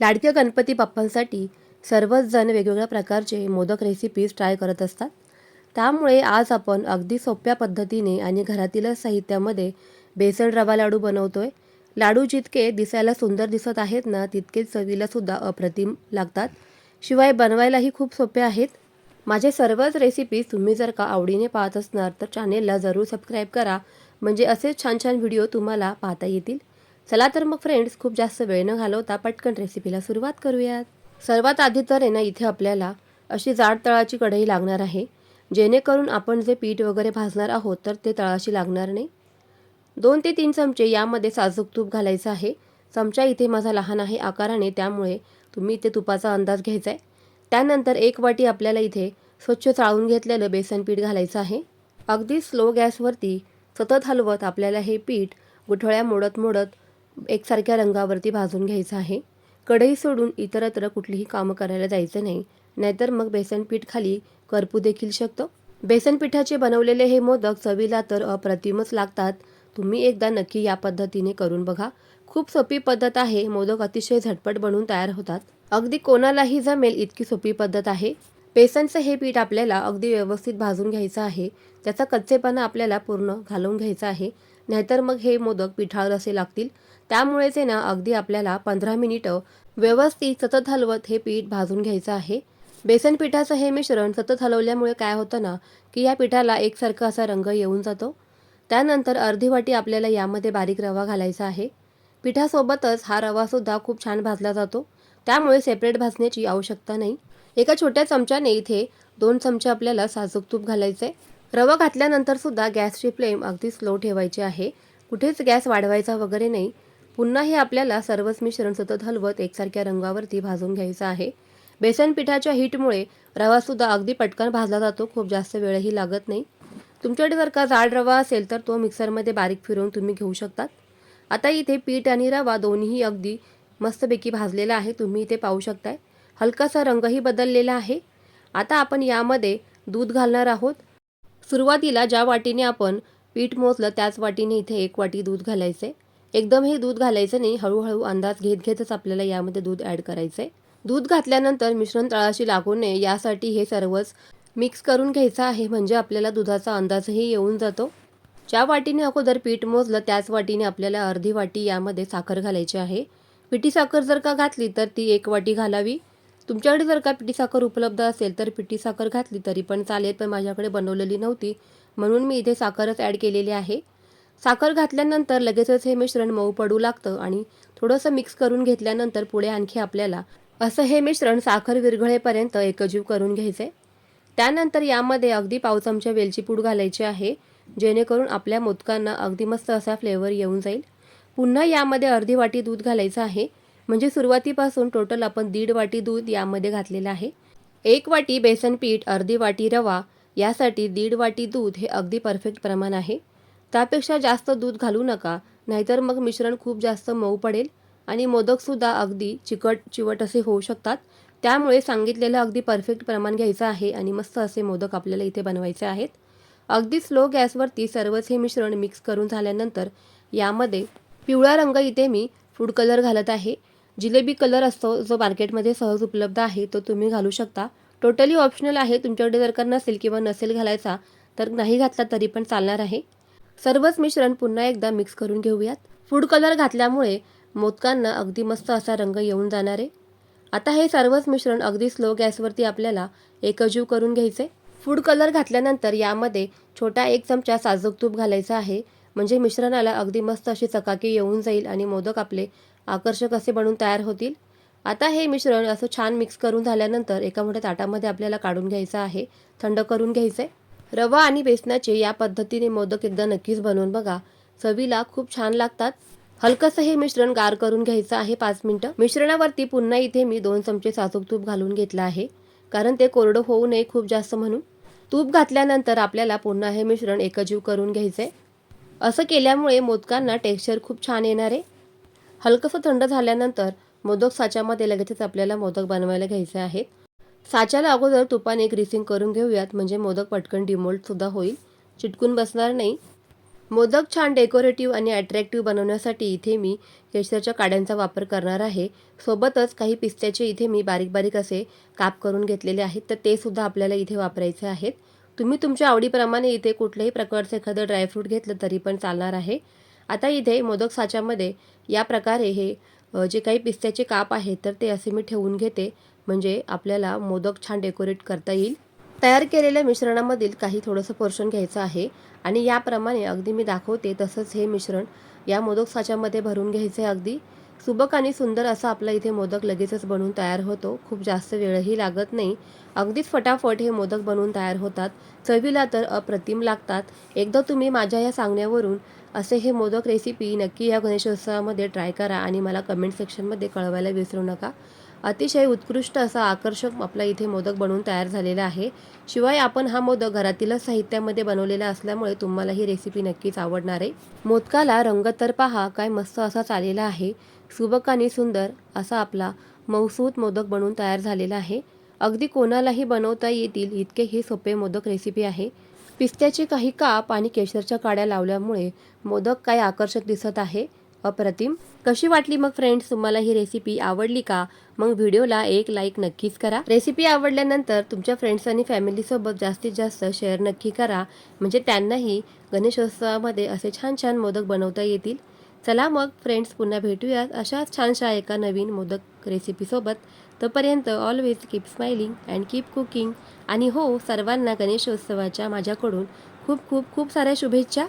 लाडक्या गणपती बाप्पांसाठी सर्वच जण वेगवेगळ्या प्रकारचे मोदक रेसिपीज ट्राय करत असतात. त्यामुळे आज आपण अगदी सोप्या पद्धतीने आणि घरातीलच साहित्यामध्ये बेसन रवा लाडू बनवतोय. लाडू जितके दिसायला सुंदर दिसत आहेत ना तितकेच चवीलासुद्धा अप्रतिम लागतात. शिवाय बनवायलाही खूप सोपे आहेत. माझे सर्वच रेसिपीज तुम्ही जर का आवडीने पाहत असणार तर चॅनेलला जरूर सबस्क्राईब करा. म्हणजे असेच छान छान व्हिडिओ तुम्हाला पाहता येतील. चला तर मग फ्रेंड्स खूप जास्त वेळ न घालवता पटकन रेसिपीला सुरुवात करूयात. सर्वात आधी तर आहे ना इथे आपल्याला अशी जाड तळाची कढई लागणार आहे जेणेकरून आपण जे पीठ वगैरे भाजणार आहोत तर ते तळाशी लागणार नाही. दोन ते तीन चमचे यामध्ये साजूक तूप घालायचं आहे. चमचा इथे माझा लहान आहे आकाराने त्यामुळे तुम्ही इथे तुपाचा अंदाज घ्यायचा आहे त्यानंतर एक वाटी आपल्याला इथे स्वच्छ चाळून घेतलेलं बेसन पीठ घालायचं आहे. अगदी स्लो गॅसवरती सतत हलवत आपल्याला हे पीठ गुठळ्या मोडत मोडत एकसारख्या रंगावरती भाजून घ्यायचं आहे. कढई सोडून इतरत्र कुठलीही कामं करायला जायचं नाही. नाहीतर मग बेसन पीठ खाली करपू देखील शकतं. बेसन पिठाचे बनवलेले हे मोदक चवीला तर अप्रतिमच लागतात. तुम्ही एकदा नक्की या पद्धतीने करून बघा. खूप सोपी पद्धत आहे. मोदक अतिशय झटपट बनवून तयार होतात. अगदी कोणालाही जमेल इतकी सोपी पद्धत आहे. बेसनचं हे पीठ आपल्याला अगदी व्यवस्थित भाजून घ्यायचं आहे. त्याचा कच्चेपणा आपल्याला पूर्ण घालवून घ्यायचा आहे. नाहीतर मग हे मोदक पिठाळ असे लागतील. त्यामुळेच आहे ना अगदी आपल्याला पंधरा मिनिटं व्यवस्थित सतत हलवत हे पीठ भाजून घ्यायचं आहे. बेसन पिठाचं हे मिश्रण सतत हलवल्यामुळे काय होतं ना की या पिठाला एकसारखा असा रंग येऊन जातो. त्यानंतर अर्धी वाटी आपल्याला यामध्ये बारीक रवा घालायचा आहे. पिठासोबतच हा रवासुद्धा खूप छान भाजला जातो. त्यामुळे सेपरेट भाजण्याची आवश्यकता नाही. एका छोट्या चमच्याने इथे दोन चमचे आपल्याला साजूक तूप घालायचे रवा घातल्यानंतर सुद्धा गॅसची फ्लेम अगदी स्लो ठेवायची आहे. कुठेच गॅस वाढवायचा वगैरे नाही. पुन्हा हे आपल्याला सर्वच मिश्रण सतत हलवत एकसारख्या रंगावरती भाजून घ्यायचं आहे. बेसन पिठाच्या हीटमुळे रवासुद्धा अगदी पटकन भाजला जातो. खूप जास्त वेळही लागत नाही. तुमच्याकडे जर का जाड रवा असेल तर तो मिक्सरमध्ये बारीक फिरवून तुम्ही घेऊ शकतात. आता इथे पीठ आणि रवा दोन्हीही अगदी मस्तपैकी भाजलेला आहे. तुम्ही इथे पाहू शकताय. हलकासा रंगही बदललेला आहे. आता आपण यामध्ये दूध घालणार आहोत. सुरुवातीला ज्या वाटीने आपण पीठ मोजलं त्याच वाटीने इथे एक वाटी दूध घालायचे. एकदम हे दूध घालायचं नाही हळूहळू अंदाज घेत घेतच आपल्याला यामध्ये दूध ॲड करायचं आहे दूध घातल्यानंतर मिश्रण तळाशी लागू नये यासाठी हे सर्वच मिक्स करून घ्यायचं आहे म्हणजे आपल्याला दुधाचा अंदाजही येऊन जातो. ज्या वाटीने अगोदर पीठ मोजलं त्याच वाटीने आपल्याला अर्धी वाटी यामध्ये साखर घालायची आहे. पिठी साखर जर का घातली तर ती एक वाटी घालावी. तुमच्याकडे जर का पिठी साखर उपलब्ध असेल तर पिठी साखर घातली तरी पण चालेल पण माझ्याकडे बनवलेली नव्हती म्हणून मी इथे साखरच ॲड केलेली आहे. साखर घातल्यानंतर लगेचच हे मिश्रण मऊ पडू लागतं आणि थोडंसं मिक्स करून घेतल्यानंतर पुढे आणखी आपल्याला असं हे मिश्रण साखर विरघळेपर्यंत एकजीव करून घ्यायचे. त्यानंतर यामध्ये अगदी पाव चमचा वेलची पूड घालायची आहे जेणेकरून आपल्या मोदकांना अगदी मस्त असा फ्लेवर येऊन जाईल. पुन्हा यामध्ये अर्धी वाटी दूध घालायचं आहे. म्हणजे सुरुवातीपासून टोटल आपण दीड वाटी दूध यामध्ये घातलेलं आहे. एक वाटी बेसन पीठ अर्धी वाटी रवा यासाठी दीड वाटी दूध हे अगदी परफेक्ट प्रमाण आहे. त्यापेक्षा जास्त दूध घालू नका नाहीतर मग मिश्रण खूप जास्त मऊ पडेल आणि मोदकसुद्धा अगदी चिकट चिवट असे होऊ शकतात. त्यामुळे सांगितलेलं अगदी परफेक्ट प्रमाण घ्यायचं आहे आणि मस्त असे मोदक आपल्याला इथे बनवायचे आहेत. अगदी स्लो गॅसवरती सर्वच हे मिश्रण मिक्स करून झाल्यानंतर यामध्ये पिवळा रंग इथे मी फूड कलर घालत आहे. जिलेबी कलर असतो जो मार्केटमध्ये सहज उपलब्ध आहे तो तुम्ही घालू शकता. टोटली ऑप्शनल आहे तुमच्याकडे जर का नसेल किंवा नसेल घालायचा तर नाही घातला तरी पण चालणार आहे. सर्वच मिश्रण पुन्हा एकदा मिक्स करून घेऊयात. फूड कलर घातल्यामुळे मोदकांना अगदी मस्त असा रंग येऊन जाणार आहे. आता हे सर्वच मिश्रण अगदी स्लो गॅसवरती आपल्याला एकजीव करून घ्यायचे. फूड कलर घातल्यानंतर यामध्ये छोटा एक चमचा साजूक तूप घालायचा आहे. म्हणजे मिश्रणाला अगदी मस्त अशी चकाकी येऊन जाईल आणि मोदक आपले आकर्षक असे बनून तयार होतील. आता हे मिश्रण असं छान मिक्स करून झाल्यानंतर एका मोठ्या ताटामध्ये आपल्याला काढून घ्यायचं आहे. थंड करून घ्यायचं आहे रवा आणि बेसनाचे या पद्धतीने मोदक एकदा नक्कीच बनवून बघा. चवीला खूप छान लागतात. हलकंसं हे मिश्रण गार करून घ्यायचं आहे पाच मिनटं. मिश्रणावरती पुन्हा इथे मी दोन चमचे सासूक तूप घालून घेतलं आहे. कारण ते कोरडं होऊ नये खूप जास्त म्हणून. तूप घातल्यानंतर आपल्याला पुन्हा हे मिश्रण एकजीव करून घ्यायचं आहे असं केल्यामुळे मोदकांना टेक्स्चर खूप छान येणार आहे. हलकंसं थंड झाल्यानंतर मोदक साच्यामध्ये लगेचच आपल्याला मोदक बनवायला घ्यायचे आहेत. साच्याला अगोदर तुपाने ग्रीसिंग करून घेऊयात म्हणजे मोदक पटकन डिमोल्टसुद्धा होईल. चिटकून बसणार नाही. मोदक छान डेकोरेटिव्ह आणि अट्रॅक्टिव्ह बनवण्यासाठी इथे मी केशरच्या काड्यांचा वापर करणार आहे. सोबतच काही पिस्त्याचे इथे मी बारीक बारीक असे काप करून घेतलेले आहेत तर ते सुद्धा आपल्याला इथे वापरायचे आहेत. तुम्ही तुमच्या आवडीप्रमाणे इथे कुठल्याही प्रकारचं एखादं ड्रायफ्रूट घेतलं तरी पण चालणार आहे. आता इथे मोदक साच्यामध्ये या प्रकारे हे जे काही पिस्त्याचे काप आहेत तर ते असे मी ठेवून घेते. म्हणजे आपल्याला मोदक छान डेकोरेट करता येईल. तयार केलेल्या मिश्रणामधील काही थोडंसं पोर्शन घ्यायचं आहे. आणि याप्रमाणे अगदी मी दाखवते तसंच हे मिश्रण या मोदक साच्यामध्ये भरून घ्यायचे आहे अगदी. सुबक आणि सुंदर असा आपला इथे मोदक लगेचच बनवून तयार होतो. खूप जास्त वेळही लागत नाही. अगदीच फटाफट हे मोदक बनवून तयार होतात. चवीला तर अप्रतिम लागतात. एकदा तुम्ही माझ्या या सांगण्यावरून असे हे मोदक रेसिपी नक्की या गणेशोत्सवामध्ये ट्राय करा आणि मला कमेंट सेक्शनमध्ये कळवायला विसरू नका. अतिशय उत्कृष्ट असा आकर्षक आपला इथे मोदक बनवून तयार झालेला आहे. शिवाय आपण हा मोदक घरातीलच साहित्यामध्ये बनवलेला असल्यामुळे तुम्हाला ही रेसिपी नक्कीच आवडणार आहे. मोदकाला रंग तर पहा काय मस्त असा चालेला आहे. सुबक आणि सुंदर असा आपला मौसूत मोदक बनवून तयार झालेला आहे. अगदी कोणालाही बनवता येतील इतके हे सोपे मोदक रेसिपी आहे. पिस्त्याचे काही काप आणि केशरच्या काड्या लावल्यामुळे मोदक काय आकर्षक दिसत आहे. अप्रतिम. कशी वाटली मग फ्रेंड्स तुम्हाला ही रेसिपी आवडली का? मग व्हिडिओला एक लाईक नक्कीच करा. रेसिपी आवडल्यानंतर तुमच्या फ्रेंड्स आणि फॅमिलीसोबत जास्तीत जास्त शेअर नक्की करा. म्हणजे त्यांनाही गणेशोत्सवामध्ये असे छान छान मोदक बनवता येतील. चला मग फ्रेंड्स पुन्हा भेटूयात अशाच छानशा एका नवीन मोदक रेसिपीसोबत तोपर्यंत always keep smiling and keep cooking आणि हो सर्वांना गणेशोत्सवाच्या माझ्याकडून खूप खूप खूप साऱ्या शुभेच्छा.